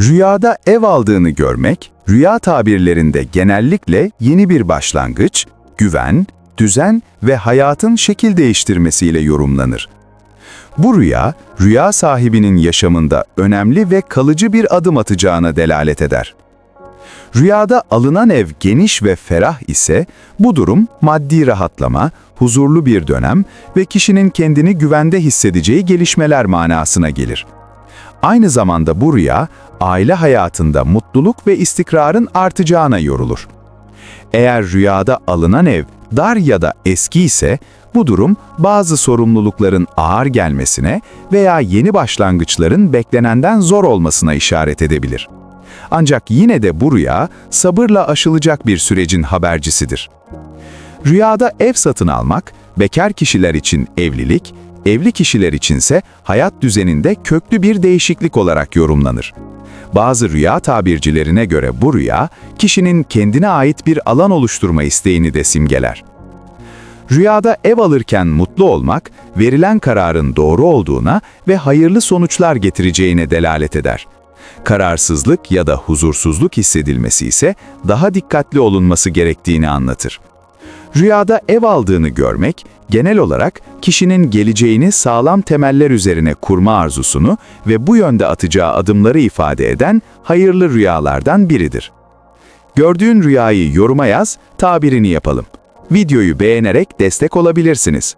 Rüyada ev aldığını görmek, rüya tabirlerinde genellikle yeni bir başlangıç, güven, düzen ve hayatın şekil değiştirmesiyle yorumlanır. Bu rüya, rüya sahibinin yaşamında önemli ve kalıcı bir adım atacağına delalet eder. Rüyada alınan ev geniş ve ferah ise bu durum maddi rahatlama, huzurlu bir dönem ve kişinin kendini güvende hissedeceği gelişmeler manasına gelir. Aynı zamanda bu rüya, aile hayatında mutluluk ve istikrarın artacağına yorulur. Eğer rüyada alınan ev dar ya da eski ise bu durum bazı sorumlulukların ağır gelmesine veya yeni başlangıçların beklenenden zor olmasına işaret edebilir. Ancak yine de bu rüya sabırla aşılacak bir sürecin habercisidir. Rüyada ev satın almak, bekar kişiler için evlilik, evli kişiler içinse hayat düzeninde köklü bir değişiklik olarak yorumlanır. Bazı rüya tabircilerine göre bu rüya, kişinin kendine ait bir alan oluşturma isteğini de simgeler. Rüyada ev alırken mutlu olmak, verilen kararın doğru olduğuna ve hayırlı sonuçlar getireceğine delalet eder. Kararsızlık ya da huzursuzluk hissedilmesi ise daha dikkatli olunması gerektiğini anlatır. Rüyada ev aldığını görmek, genel olarak kişinin geleceğini sağlam temeller üzerine kurma arzusunu ve bu yönde atacağı adımları ifade eden hayırlı rüyalardan biridir. Gördüğün rüyayı yoruma yaz, tabirini yapalım. Videoyu beğenerek destek olabilirsiniz.